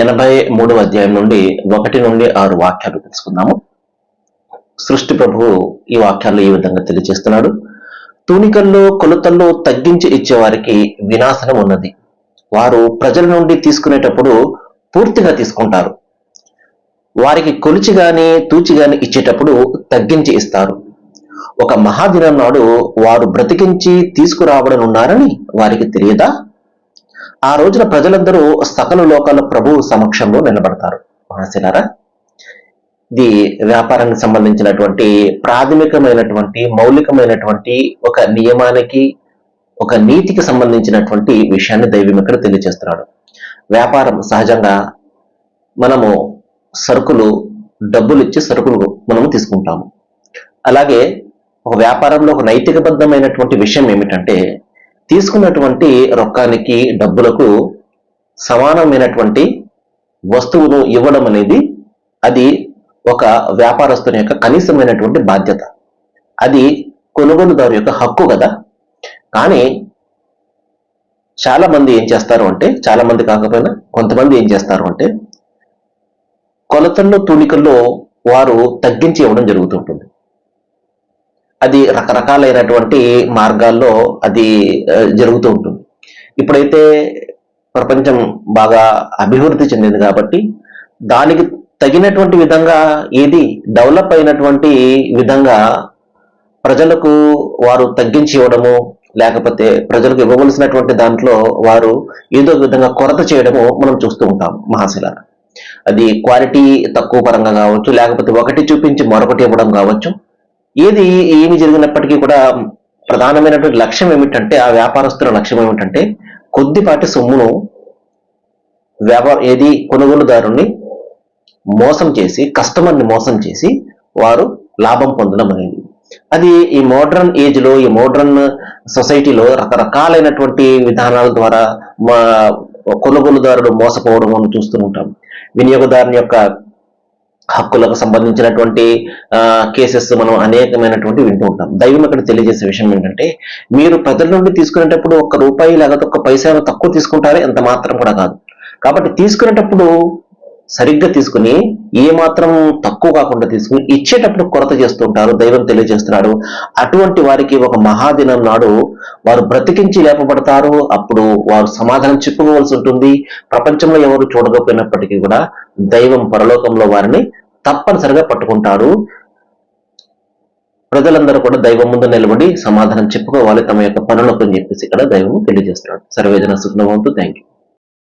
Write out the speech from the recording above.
ఎనభై మూడవ అధ్యాయం నుండి ఒకటి నుండి ఆరు వాక్యాలు తెలుసుకుందాము. సృష్టి ప్రభువు ఈ వాక్యాల్లో ఈ విధంగా తెలియజేస్తున్నాడు? తూనికల్లో కొలతల్లో తగ్గించి ఇచ్చేవారికి వినాశనం ఉన్నది. వారు ప్రజల నుండి తీసుకునేటప్పుడు పూర్తిగా తీసుకుంటారు. వారికి కొలిచి గాని తూచి గాని ఇచ్చేటప్పుడు తగ్గించి ఇస్తారు. ఒక మహాదినం నాడు వారు బ్రతికించి తీసుకురావడనున్నారని వారికి తెలియదా? ఆ రోజున ప్రజలందరూ సకల లోకాల ప్రభువు సమక్షంలో నిలబడతారు. మహాశిలారా ఇది వ్యాపారానికి సంబంధించినటువంటి ప్రాథమికమైనటువంటి మౌలికమైనటువంటి ఒక నియమానికి ఒక నీతికి సంబంధించినటువంటి విషయాన్ని దైవం ఇక్కడ తెలియజేస్తున్నాడు. వ్యాపారం సహజంగా మనము సరుకులు డబ్బులు ఇచ్చి సరుకులు మనము తీసుకుంటాము. అలాగే ఒక వ్యాపారంలో ఒక నైతికబద్ధమైనటువంటి విషయం ఏమిటంటే తీసుకున్నటువంటి రొక్కానికి డబ్బులకు సమానమైనటువంటి వస్తువును ఇవ్వడం అనేది అది ఒక వ్యాపారస్తుని యొక్క కనీసమైనటువంటి బాధ్యత. అది కొనుగోలుదారు యొక్క హక్కు కదా. కానీ చాలా మంది ఏం చేస్తారు అంటే చాలా మంది కాకపోయినా కొంతమంది ఏం చేస్తారు అంటే కొలతల్లో తూనికల్లో వారు తగ్గించి ఇవ్వడం జరుగుతుంది. అది రకరకాలైనటువంటి మార్గాల్లో అది జరుగుతూ ఉంటుంది. ఇప్పుడైతే ప్రపంచం బాగా అభివృద్ధి చెందింది కాబట్టి దానికి తగినటువంటి విధంగా ఏది డెవలప్ అయినటువంటి విధంగా ప్రజలకు వారు తగ్గించి ఇవ్వడము లేకపోతే ప్రజలకు ఇవ్వవలసినటువంటి దాంట్లో వారు ఏదో విధంగా కొరత చేయడము మనం చూస్తూ ఉంటాం మహాశిల అది క్వాలిటీ తక్కువ పరంగా కావచ్చు లేకపోతే ఒకటి చూపించి మరొకటి ఇవ్వడం కావచ్చు. ఏది ఏమి జరిగినప్పటికీ కూడా ప్రధానమైనటువంటి లక్ష్యం ఏమిటంటే ఆ వ్యాపారస్తుల లక్ష్యం ఏమిటంటే కొద్దిపాటి సొమ్మును వ్యాపార ఏది కొనుగోలుదారుని మోసం చేసి కస్టమర్ని మోసం చేసి వారు లాభం పొందడం అనేది. అది ఈ మోడ్రన్ ఏజ్లో ఈ మోడ్రన్ సొసైటీలో రకరకాలైనటువంటి విధానాల ద్వారా మా కొనుగోలుదారుడు మోసపోవడం మనం చూస్తూ ఉంటాం. వినియోగదారుని యొక్క హక్కులకు సంబంధించినటువంటి కేసెస్ మనం అనేకమైనటువంటి వింటూ ఉంటాం. దైవం ఇక్కడ తెలియజేసే విషయం ఏంటంటే మీరు ప్రజల నుండి తీసుకునేటప్పుడు ఒక్క రూపాయి లేకపోతే ఒక్క పైసా తక్కువ తీసుకుంటారే ఎంత మాత్రం కూడా కాదు. కాబట్టి తీసుకునేటప్పుడు సరిగ్గా తీసుకుని ఏ మాత్రం తక్కువ కాకుండా తీసుకుని ఇచ్చేటప్పుడు కొరత చేస్తుంటారు దైవం తెలియజేస్తున్నాడు. అటువంటి వారికి ఒక మహాదినం నాడు వారు బ్రతికించి లేపబడతారు. అప్పుడు వారు సమాధానం చెప్పుకోవాల్సి ఉంటుంది. ప్రపంచంలో ఎవరు చూడకపోయినప్పటికీ కూడా దైవం పరలోకంలో వారిని తప్పనిసరిగా పట్టుకుంటాడు. ప్రజలందరూ కూడా దైవం ముందు నిలబడి సమాధానం చెప్పుకోవాలి. తమ యొక్క పనులకు అని చెప్పేసి ఇక్కడ దైవం తెలియజేస్తున్నాడు. సర్వేజన సుఖనవంతు థ్యాంక్ యూ